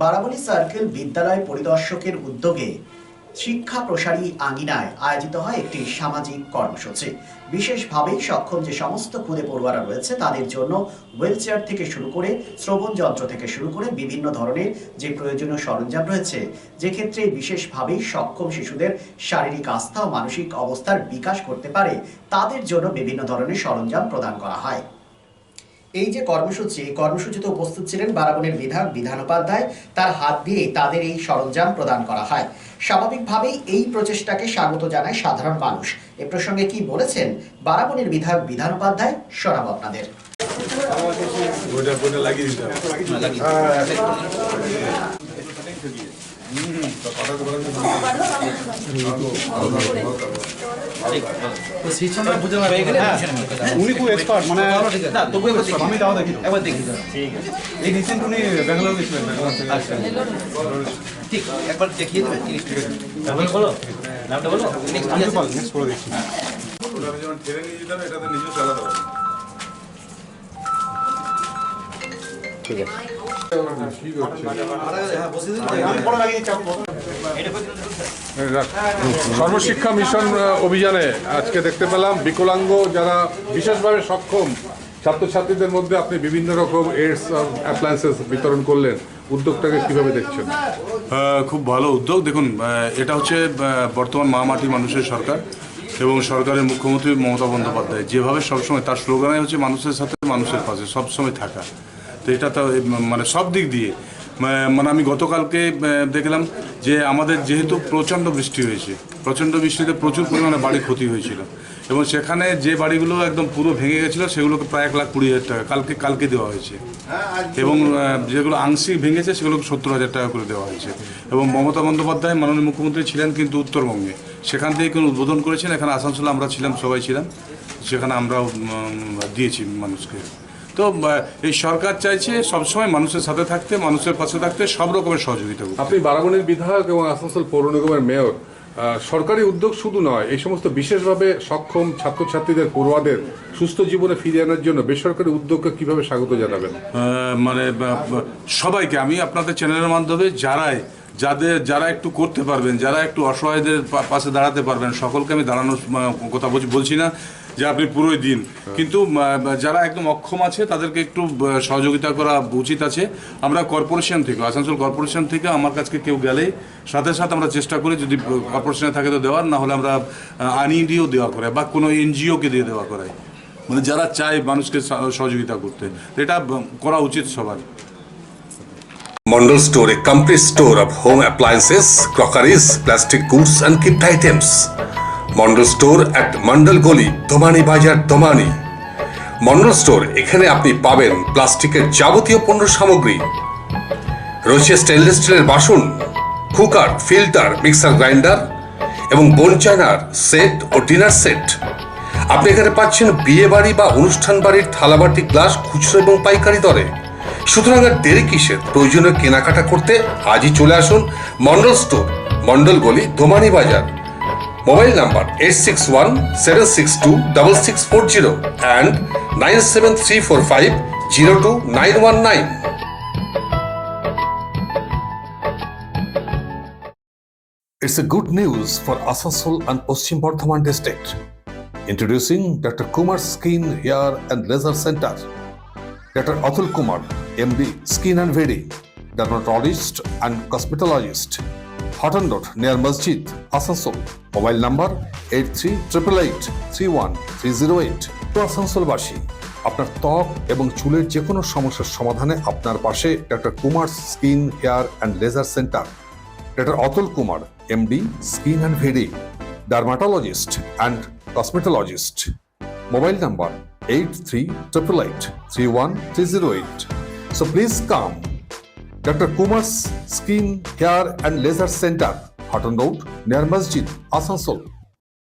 Barabani circle বিদ্যালয় পরিদর্শকের উদ্যোগে শিক্ষা প্রসারী আঙিনায় আয়োজিত হয় একটি সামাজিক কর্মসূচি। বিশেষভাবে সক্ষম যে সমস্ত খুদে পড়ুয়ারা রয়েছে, তাদের জন্য হুইলচেয়ার থেকে শুরু করে, শ্রবণ যন্ত্র থেকে শুরু করে বিভিন্ন ধরনের যে প্রয়োজনীয় সরঞ্জাম রয়েছে, যে ক্ষেত্রে বিশেষভাবে সক্ষম শিশুদের শারীরিক আস্থা ও মানসিক অবস্থার বিকাশ করতে পারে, তাদের জন্য বিভিন্ন ধরনের সরঞ্জাম প্রদান করা হয়। এই যে কর্মসূচি এই কর্মসূচিতে উপস্থিত ছিলেন বারাবণের বিধায়ক বিধান উপাধ্যায়। তার হাত দিয়ে তাদের এই সরঞ্জাম প্রদান করা হয়। স্বাভাবিকভাবেই এই প্রচেষ্টাকে স্বাগত জানায় সাধারণ মানুষ। এ প্রসঙ্গে কি বলেছেন বারাবণের বিধায়ক বিধান উপাধ্যায় শোনাবো আপনাদের। লাগিয়ে উনি খুব এক্সপার্ট মানে আমি তাও দেখি একবার দেখি। এই ঠিক একবার দেখিয়ে দেবে বলো নামটা বলো নেক্সট করে দিচ্ছি যখন ঠেলে ঠিক আছে সর্বশিক্ষা মিশন অভিযানে আজকে দেখতে পেলাম বিকলাঙ্গ যারা বিশেষভাবে সক্ষম, ছাত্রছাত্রীদের মধ্যে আপনি বিভিন্ন রকম এডস অ্যাপ্লায়েন্সেস বিতরণ করলেন। উদ্যোগটাকে কীভাবে দেখছেন? খুব ভালো উদ্যোগ। দেখুন এটা হচ্ছে বর্তমান মা মাটির মানুষের সরকার এবং সরকারের মুখ্যমন্ত্রী মমতা বন্দ্যোপাধ্যায়। যেভাবে সবসময় তার স্লোগানে হচ্ছে, মানুষের সাথে মানুষের পাশে, সবসময় থাকা। তো এটা তো মানে সব দিক দিয়ে। মানে আমি গতকালকে দেখলাম যে আমাদের যেহেতু প্রচণ্ড বৃষ্টি হয়েছে, প্রচণ্ড বৃষ্টিতে প্রচুর পরিমাণে বাড়ি ক্ষতি হয়েছিল। এবং সেখানে যে বাড়িগুলো একদম পুরো ভেঙে গেছিল, সেগুলোকে প্রায় এক লাখ কুড়ি হাজার টাকা, কালকে কালকে দেওয়া হয়েছে। এবং যেগুলো আংশিক ভেঙেছে, সেগুলোকে সত্তর হাজার টাকা করে দেওয়া হয়েছে। এবং মমতা বন্দ্যোপাধ্যায় মাননীয় মুখ্যমন্ত্রী ছিলেন কিন্তু উত্তরবঙ্গে। সেখান থেকে কোনো উদ্বোধন করেছেন, এখানে আসানসোলে আমরা ছিলাম, সবাই ছিলাম। সেখানে আমরাও দিয়েছি মানুষকে। তো এই সরকার চাইছে সবসময় মানুষের সাথে থাকতে মানুষের পাশে থাকতে সব রকমের সহযোগিতা আপনি বারাবণীর বিধায়ক এবং আসানসোল পৌর নিগমের মেয়র সরকারি উদ্যোগ শুধু নয় এই সমস্ত বিশেষভাবে সক্ষম ছাত্রছাত্রীদের পড়ুয়াদের সুস্থ জীবনে ফিরিয়ে আনার জন্য বেসরকারি উদ্যোগকে কীভাবে স্বাগত জানাবেন? মানে সবাইকে আমি আপনাদের চ্যানেলের মাধ্যমে যারাই যাদের যারা একটু করতে পারবেন যারা একটু অসহায়দের পাশে দাঁড়াতে পারবেন সকলকে আমি দাঁড়ানোর কথা বলছি বলছি না যে আপনি পুরোই দিন। কিন্তু যারা একদম অক্ষম আছে তাদেরকে একটু সহযোগিতা করা উচিত আছে। আমরা কর্পোরেশন থেকে আসানসোল কর্পোরেশন থেকে আমার কাছে কেউ গেলেই সাথে সাথে আমরা চেষ্টা করি যদি কর্পোরেশনে থাকে তো দেওয়ার না হলে আমরা আনিয়ে দিয়েও দেওয়া করাই বা কোনো এনজিওকে দিয়ে দেওয়া করাই। মানে যারা চায় মানুষকে সহযোগিতা করতে। এটা করা উচিত সবার। Mondal Store, a complete store of home appliances, crockeries, plastic goods, and gift items. Mondal Store at Mandal Goli, Domani Bajar, Domani. Mondal store এখানে আপনি পাবেন প্লাস্টিকের যাবতীয় পণ্য সামগ্রী রয়েছে স্টেনলেস স্টিলের বাসন কুকার ফিল্টার মিক্সার গ্রাইন্ডার এবং বোন চায়নার সেট ও ডিনার সেট আপনি এখানে পাচ্ছেন বিয়ে বাড়ি বা অনুষ্ঠান বাড়ির থালাবাটি গ্লাস খুচরো এবং পাইকারি দরে সুতরাং আর দেরি কিসের প্রয়োজনীয় কেনাকাটা করতে আজই চলে আসুন মন্ডল স্টোর মন্ডল গলি দোমানি বাজার mobile number eight six one seven six two double six four zero and nine seven three four five zero two nine one nine It's a good news for Asansol and Paschim Bardhaman district. Introducing Dr. Kumar Skin Hair and Laser Center. Dr. Atul Kumar, MD Skin and Vedi, Dermatologist and Cosmetologist. Hotendot near Masjid, Asansol. Mobile number 8388313308. To Asansol Bashi. আপনার ত্বক এবং চুলের যে কোনো সমস্যার সমাধানে আপনার পাশে doctor Kumar skin hair and laser centre doctor Atul Kumar MD skin and VD dermatologist and cosmetologist mobile number eight three triple eight three one three zero eight So please come. Dr. Kumar's Skin, Hair and Laser Center, Hutton Road, near Masjid, Asansol.